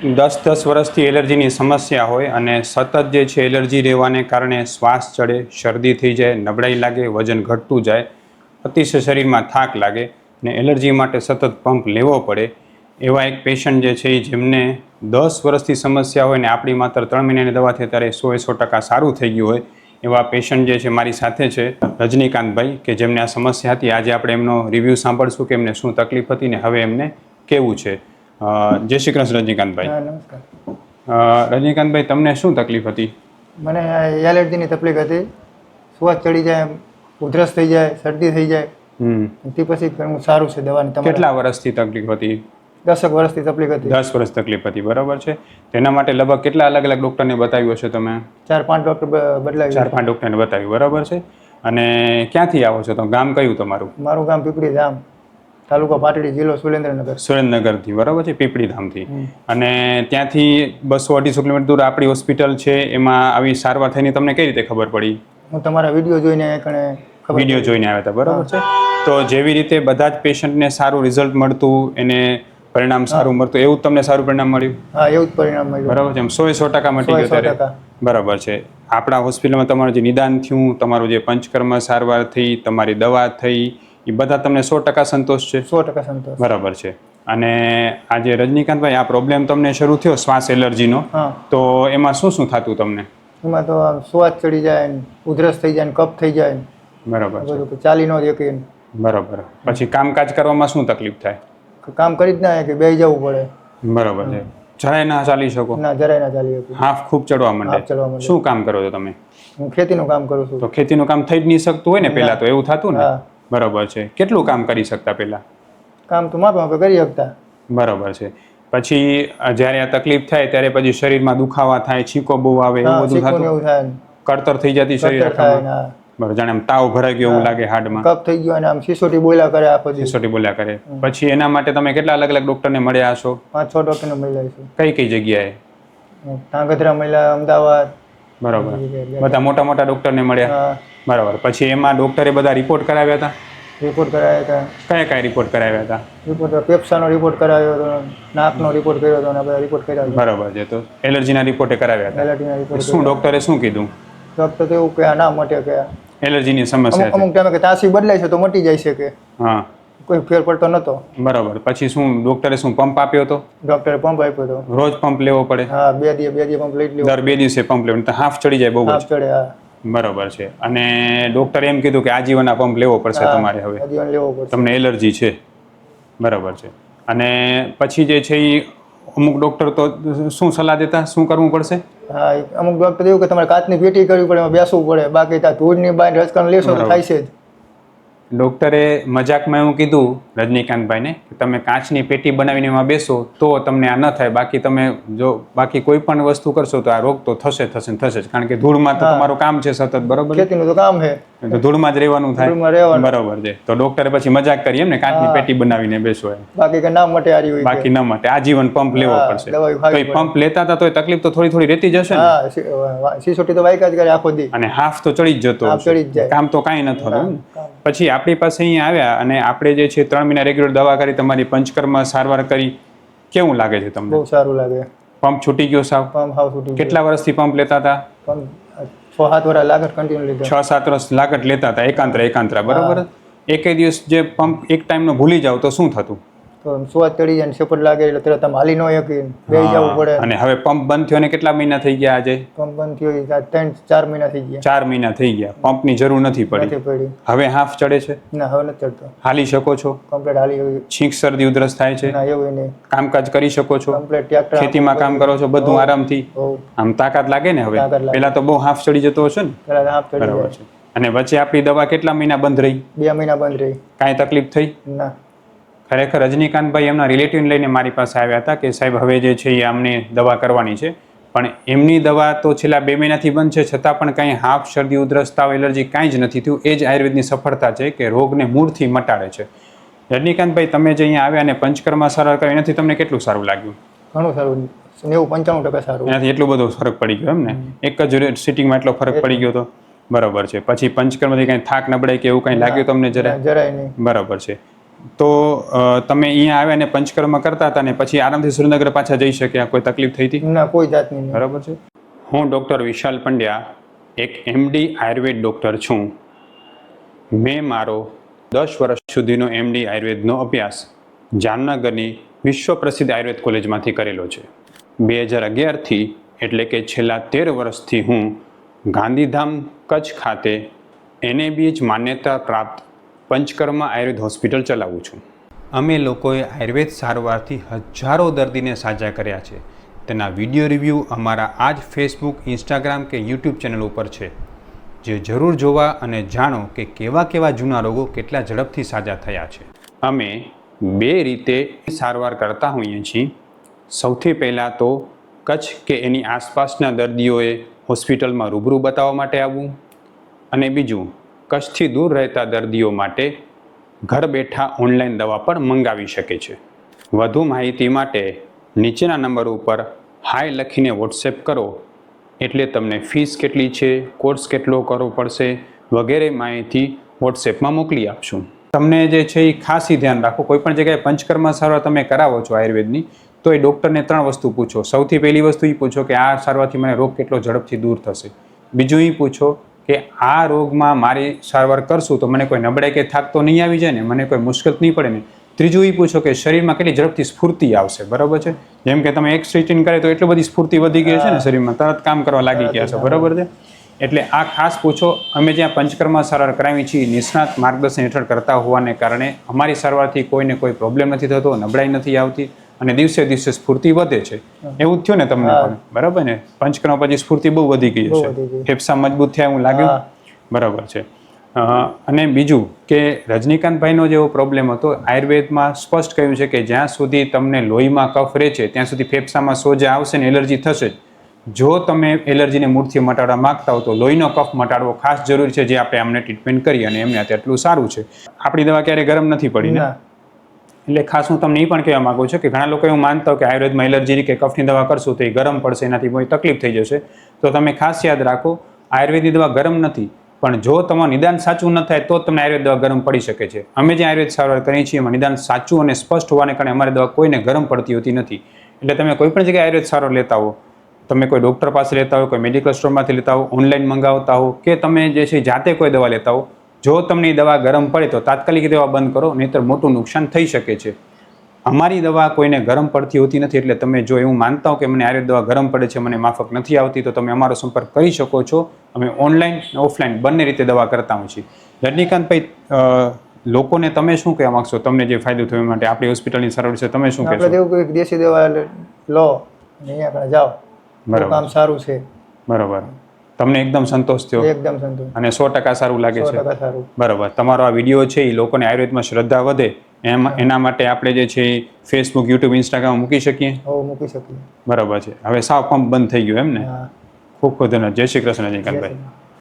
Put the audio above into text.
દસ દસ વર્ષથી એલર્જીની સમસ્યા હોય અને સતત જે છે એલર્જી રહેવાને કારણે શ્વાસ ચડે, શરદી થઈ જાય, નબળાઈ લાગે, વજન ઘટતું જાય, અતિશય શરીરમાં થાક લાગે ને એલર્જી માટે સતત પંપ લેવો પડે, એવા એક પેશન્ટ જે છે એ જેમને દસ વર્ષથી સમસ્યા હોય ને આપણી માત્ર ત્રણ મહિનાની દવાથી ત્યારે સો સો ટકા સારું થઈ ગયું હોય, એવા પેશન્ટ જે છે મારી સાથે છે, રજનીકાંતભાઈ, કે જેમને આ સમસ્યા હતી, આજે આપણે એમનો રિવ્યૂ સાંભળશું કે એમને શું તકલીફ હતી ને હવે એમને કેવું છે. જય શ્રી કૃષ્ણ રજનીકાંતભાઈ. હા નમસ્કાર. રજનીકાંતભાઈ તમને શું તકલીફ હતી? મને એલર્જીની તકલીફ હતી. શ્વાસ ચડી જાય ઉધરસ થઈ જાય શરદી થઈ જાય. તે પછી હું સારું છે દવાની કેટલા વર્ષથી તકલીફ હતી? દસક વર્ષથી તકલીફ હતી. દસ વર્ષ તકલીફ હતી બરાબર છે. તેના માટે લગભગ કેટલા અલગ અલગ ડૉક્ટરને બતાવ્યું હશે તમે? ચાર પાંચ ડોક્ટર બદલાવ્યું ચાર પાંચ ડૉક્ટરને બતાવ્યું બરાબર છે. અને ક્યાંથી આવો છો તો ગામ કયું તમારું? મારું ગામ પીપળી ધામ. તાલુકો પાટડી જિલ્લો સુરેન્દ્રનગર. સુરેન્દ્રનગરથી બરાબર છે? પીપળી ધામથી અને ત્યાંથી બસો અઢીસો કિલોમીટર દૂર આપણી હોસ્પિટલ છે એમાં આવી સારવાર થઈને તમને કઈ રીતે ખબર પડી? હું તમારા વીડિયો જોઈને કણે વીડિયો જોઈને આવ્યા હતા બરાબર છે? તો જેવી રીતે બધા જ પેશન્ટને સારું રિઝલ્ટ મળતું એને પરિણામ સારું મળતું એવું જ તમને સારું પરિણામ મળ્યું? હા એવું જ પરિણામ મળ્યું. બરાબર છે? સો સો ટકા મટી ગયું બરાબર છે. આપણા હોસ્પિટલમાં તમારું જે નિદાન થયું તમારું જે પંચકર્મ સારવાર થઈ તમારી દવા થઈ એ બધા તમને સો ટકા સંતોષ છે? સો ટકા સંતોષ. બરાબર છે. અને આજે રજનીકાંતભાઈ આ પ્રોબ્લેમ તમને શરૂ થયો શ્વાસ એલર્જીનો? તો એમાં શું શું થતું તમને? એમાં તો શ્વાસ ચડી જાય ઉધરસ થઈ જાય કફ થઈ જાય બરાબર બધું ચાલી ન શકે બરાબર. પછી કામકાજ કરવામાં શું તકલીફ થાય? કામ કરી જ ના કે બે જવું પડે. બરાબર છે. જરાય ના ચાલી શકો? ના જરાય ના ચાલી શકું. હાફ ખૂબ ચડવા માંડે. શું કામ કરો છો તમે? હું ખેતીનું કામ કરું છું. તો ખેતીનું કામ થઈ જ નહીં શકતું હોય ને પહેલા તો એવું થતું ને. બરાબર છે. કેટલું કામ કરી શકતા પહેલાં? કામ તો માપે આપણે કરી શકતા. બરાબર છે. પછી જ્યારે આ તકલીફ થાય ત્યારે પછી શરીરમાં દુખાવા થાય છીકો બહુ આવે એવું બધું થતું? કળતર થઈ જતી શરીર આખામાં? બરાબર જાણે આમ તાવ ભરાઈ ગયો એવું લાગે હાડમાં. કફ થઈ ગયો અને આમ સિસોટી બોલ્યા કરે આખો સિસોટી બોલ્યા કરે. પછી એના માટે તમે કેટલા અલગ અલગ ડોક્ટરને મળ્યા હશો? પાંચ છ ડોક્ટરને મળ્યા છું કઈ કઈ જગ્યાએ? ધાંગધ્રા મળ્યા અમદાવાદ. બરાબર. બધા મોટા મોટા ડોક્ટરને મળ્યા? બરાબર. પછી એમાં ડોક્ટરે બધા રિપોર્ટ કરાવ્યા હતા? રિપોર્ટ કરાવ્યા હતા. કયા કયા રિપોર્ટ કરાવ્યા હતા? રિપોર્ટ પેપ્સાનો રિપોર્ટ કરાવ્યો હતો નાકનો રિપોર્ટ કર્યો હતો અને બધા રિપોર્ટ કર્યા બરાબર છે તો એલર્જીના રિપોર્ટે કરાવ્યા હતા. એલર્જીના રિપોર્ટ શું ડોક્ટરે શું કીધું? ડોક્ટર તો એવું કે આ ના મટે કે એલર્જીની સમસ્યા અમુક ટાઈમે કે તાસી બદલાય છે તો મટી જાય છે કે. હા. કોઈ ફેર પડતો નતો. બરાબર. પછી શું ડોક્ટરે શું પંપ આપ્યો હતો? ડોક્ટરે પંપ આપ્યો હતો. રોજ પંપ લેવો પડે? હા બે દિવસ બે દિવસ પંપ લઈ લેવો. દર બે દિવસે પંપ લેવો. તો હાફ ચડી જાય બહુ હાફ ચડે હા. બરાબર છે. અને ડોક્ટરે એમ કીધું કે આજીવન આ પંપ લેવો પડશે તમારે હવે. લેવો પડશે. તમને એલર્જી છે. બરાબર છે. અને પછી જે છે એ અમુક ડોક્ટર તો શું સલાહ દેતા? શું કરવું પડશે? હા અમુક ડોક્ટર એવું કે તમારે કાચની પેટી કરવી પડે એમાં બેસવું પડે. બાકી ત્યાં ધૂળની બાય રસકણ લેશો તો થાય છે જ. ડોક્ટરે મજાકમાં એવું કીધું રજનીકાંતભાઈને કે તમે કાચની પેટી બનાવીને એમાં બેસો તો તમને આ ન થાય. બાકી તમે જો બાકી કોઈ પણ વસ્તુ કરશો તો આ રોગ તો થશે થશે થશે જ. કારણ કે ધૂળમાં તો તમારું કામ છે સતત બરોબર ખેતીનું તો કામ છે. તો ધૂળમાં જ રહેવાનું થાય. બરોબર છે. તો ડોક્ટરે પછી મજાક કરી એમ ને કાચની પેટી બનાવીને બેસો એમ. બાકી કે ના મટે હારી હોય બાકી ન માટે. આજીવન પંપ લેવો પડશે. તો એ પંપ લેતા હતા તો એ તકલીફ તો થોડી થોડી રહેતી જશે ને? સિસોટી તો વાયકા જ કરે આખો દી. અને હાફ તો ચડી જ જતો ચડી જાય. કામ તો કાંઈ ન થતું. પછી આપણી પાસે અહીંયા આવ્યા અને આપણે જે છે ત્રણ મહિના રેગ્યુલર દવા કરી તમારી પંચકર્મ સારવાર કરી. કેવું લાગે છે તમને? બહુ સારું લાગે. પંપ છૂટી ગયો સાવ? પંપ હાવ છૂટી કેટલા વર્ષથી પંપ લેતા હતા? છ સાત વર્ષ લાગત કન્ટિન્યુ લીધા. છ સાત વર્ષ લાગત લેતા હતા એકાંતરા એકાંતરા બરાબર? એકે દિવસ જે પંપ એક ટાઈમનો ભૂલી જાવ તો શું થતું? તો સ્વાદ ચડી જાય ને સેપટ લાગે એટલે તરત આમ હાલી ન શકી બે જવું પડે. અને હવે પંપ બંધ થયો ને કેટલા મહિના થઈ ગયા આજે? પંપ બંધ થયો ત્રણ ચાર મહિના થઈ ગયા. ચાર મહિના થઈ ગયા. પંપની જરૂર નથી પડી. પડી. હવે હાફ ચડે છે? ના હવે નથી ચડતો. હાલી શકો છો? કમ્પ્લેટ હાલી છીંક શરદી ઉધરસ થાય છે? ના એવું નહીં. કામકાજ કરી શકો છો? કમ્પ્લેટ ટ્રેક્ટર ખેતીમાં કામ કરો છો બધું આરામથી? આમ તાકાત લાગે ને હવે. પેલા તો બહુ હાફ ચડી જતો હશે ને? પેલા હાફ ચડી બરાબર છે. અને વચ્ચે આપણી દવા કેટલા મહિના બંધ રહી? બે મહિના બંધ રહી. કાંઈ તકલીફ થઈ? ના. ખરેખર રજનીકાંતભાઈ એમના રિલેટિવ લઈને મારી પાસે આવ્યા હતા કે સાહેબ હવે જે છે એ અમને દવા કરવાની છે. પણ એમની દવા તો છેલ્લા બે મહિનાથી બંધ છે છતાં પણ કાંઈ હાફ શરદી ઉધરસ તાવ એલર્જી કાંઈ જ નથી થયું. એ જ આયુર્વેદની સફળતા છે કે રોગને મૂળથી મટાડે છે. રજનીકાંતભાઈ તમે જે અહીંયા આવ્યા અને પંચકર્મા સારવાર કરી એનાથી તમને કેટલું સારું લાગ્યું? ઘણું સારું. નેવું પંચાણું ટકા સારું. એનાથી એટલો બધો ફરક પડી ગયો એમ ને એક જ સિટિંગમાં એટલો ફરક પડી ગયો તો? બરાબર છે. પછી પંચકર્મથી કાંઈ થાક નબળાઈ કે એવું કાંઈ લાગ્યું તમને જરા જરાય નહીં. બરાબર છે. તો તમે અહીંયા આવ્યા અને પંચકર્મ કરતા હતા ને પછી આરામથી સુરેન્દ્રનગર પાછા જઈ શક્યા? કોઈ તકલીફ થઈ હતી? ના કોઈ જાતની બરાબર છે. હું ડૉક્ટર વિશાલ પંડ્યા એક એમડી આયુર્વેદ ડૉક્ટર છું. મેં મારો દસ વર્ષ સુધીનો એમડી આયુર્વેદનો અભ્યાસ જામનગરની વિશ્વ પ્રસિદ્ધ આયુર્વેદ કોલેજમાંથી કરેલો છે. બે હજાર અગિયારથી એટલે કે છેલ્લા તેર વર્ષથી હું ગાંધીધામ કચ્છ ખાતે એનએબીએચ માન્યતા પ્રાપ્ત પંચકર્મા આયુર્વેદ હોસ્પિટલ ચલાવું છું. અમે લોકોએ આયુર્વેદ સારવારથી હજારો દર્દીને સાજા કર્યા છે. તેના વીડિયો રિવ્યૂ અમારા આ જ ફેસબુક, ઇન્સ્ટાગ્રામ કે યુટ્યુબ ચેનલ ઉપર છે. જે જરૂર જોવા અને જાણો કે કેવા કેવા જૂના રોગો કેટલા ઝડપથી સાજા થયા છે. અમે બે રીતે સારવાર કરતા હોઈએ છીએ. સૌથી પહેલાં તો કચ્છ કે એની આસપાસના દર્દીઓએ હોસ્પિટલમાં રૂબરૂ બતાવવા માટે આવવું અને બીજું કચ્છથી દૂર રહેતા દર્દીઓ માટે ઘર બેઠા ઓનલાઈન દવા પણ મંગાવી શકે છે. વધુ માહિતી માટે નીચેના નંબર ઉપર હાય લખીને વોટ્સએપ કરો. એટલે તમને ફીસ કેટલી છે કોર્સ કેટલો કરવો પડશે વગેરે માહિતી વોટ્સએપમાં મોકલી આપશું. તમને જે છે એ ખાસી ધ્યાન રાખો. કોઈ પણ જગ્યાએ પંચકર્મા સારવાર તમે કરાવો છો આયુર્વેદની, તો એ ડૉક્ટરને ત્રણ વસ્તુ પૂછો. સૌથી પહેલી વસ્તુ એ પૂછો કે આ સારવારથી મને રોગ કેટલો ઝડપથી દૂર થશે. બીજું એ પૂછો કે આ રોગમાં મારી સારવાર કરશું તો મને કોઈ નબળાઈ કે થાક તો નહીં આવી જાય ને મને કોઈ મુશ્કેલ નહીં પડે ને. ત્રીજું એ પૂછો કે શરીરમાં કેટલી ઝડપથી સ્ફૂર્તિ આવશે બરાબર છે? જેમ કે તમે એક સ્ટ્રેચિંગ કરે તો એટલી બધી સ્ફૂર્તિ વધી ગઈ છે ને શરીરમાં તરત કામ કરવા લાગી ગયા છો બરાબર છે? એટલે આ ખાસ પૂછો અમે જ્યાં પંચકર્મા સારવાર કરાવી છીએ નિષ્ણાત માર્ગદર્શન હેઠળ કરતા હોવાને કારણે અમારી સારવારથી કોઈને કોઈ પ્રોબ્લેમ નથી થતો નબળાઈ નથી આવતી. અને દિવસે દિવસે સ્ફૂર્તિ વધે છે. એવું થયું ને તમને પણ? બરાબર ને? પંચક્રમ પછી સ્ફૂર્તિ બહુ વધી ગઈ છે. ફેફસા મજબૂત થયા એવું લાગ્યું? બરાબર છે. અને બીજું કે રજનીકાંતભાઈનો જેવો પ્રોબ્લેમ હતો આયુર્વેદમાં સ્પષ્ટ કહ્યું છે કે જ્યાં સુધી તમને લોહીમાં કફ રહે છે ત્યાં સુધી ફેફસામાં સોજા આવશે ને એલર્જી થશે જ. જો તમે એલર્જીને મૂળથી મટાડવા માંગતા હો તો લોહીનો કફ મટાડવો ખાસ જરૂરી છે જે આપણે આમને ટ્રીટમેન્ટ કરી અને એમને અત્યારે એટલું સારું છે. આપણી દવા ક્યારે ગરમ નથી પડી ના. એટલે ખાસ હું તમને એ પણ કહેવા માગું છું કે ઘણા લોકો એવું માનતા કે આયુર્વેદમાં એલર્જીની કે કફની દવા કરશું તો એ ગરમ પડશે, એનાથી કોઈ તકલીફ થઈ જશે. તો તમે ખાસ યાદ રાખો, આયુર્વેદની દવા ગરમ નથી, પણ જો તમારું નિદાન સાચું ન થાય તો તમને આયુર્વેદ દવા ગરમ પડી શકે છે. અમે જે આયુર્વેદ સારવાર કરીએ છીએ, એમાં નિદાન સાચું અને સ્પષ્ટ હોવાને કારણે અમારી દવા કોઈને ગરમ પડતી હોતી નથી. એટલે તમે કોઈ પણ જગ્યાએ આયુર્વેદ સારવાર લેતા હો, તમે કોઈ ડૉક્ટર પાસે લેતા હો, કોઈ મેડિકલ સ્ટોરમાંથી લેતા હો, ઓનલાઈન મંગાવતા હો, કે તમે જે છે જાતે કોઈ દવા લેતા હો જો તમને દવા ગરમ પડે તો તાત્કાલિક દવા બંધ કરો નહીંતર મોટું નુકસાન થઈ શકે છે. અમારી દવા કોઈને ગરમ પડતી હોતી નથી એટલે તમે જો એવું માનતા હો કે મને આયુર્વેદ દવા ગરમ પડે છે મને માફક નથી આવતી તો તમે અમારો સંપર્ક કરી શકો છો. અમે ઓનલાઈન અને ઓફલાઈન બંને રીતે દવા કરતા હોઈએ છીએ. રજનીકાંતભાઈ લોકોને તમે શું કહેવા માગશો? તમને જે ફાયદો થયો માટે આપણી હોસ્પિટલની સરળ છે તમે શું કહેશો? એવું કોઈ દેશી દવા લે- અહીંયા આગળ જાઓ. બરાબર. કામ સારું છે. બરાબર. તમને એકદમ સંતોષ થયો? એકદમ સંતોષ. અને સો ટકા સારું લાગે છે? બરોબર. તમારો આ વીડિયો છે એ લોકોને આયુર્વેદમાં શ્રદ્ધા વધે એમ એના માટે આપણે જે છે એ ફેસબુક યુટ્યુબ ઇન્સ્ટાગ્રામ મૂકી શકીએ? મૂકી શકીએ. બરાબર છે. હવે સાવ પંપ બંધ થઈ ગયો એમ ને? ખૂબ ખૂબ ધન્યવાદ. જય શ્રી કૃષ્ણ રજનીકાંતભાઈ જય શ્રી કૃષ્ણ.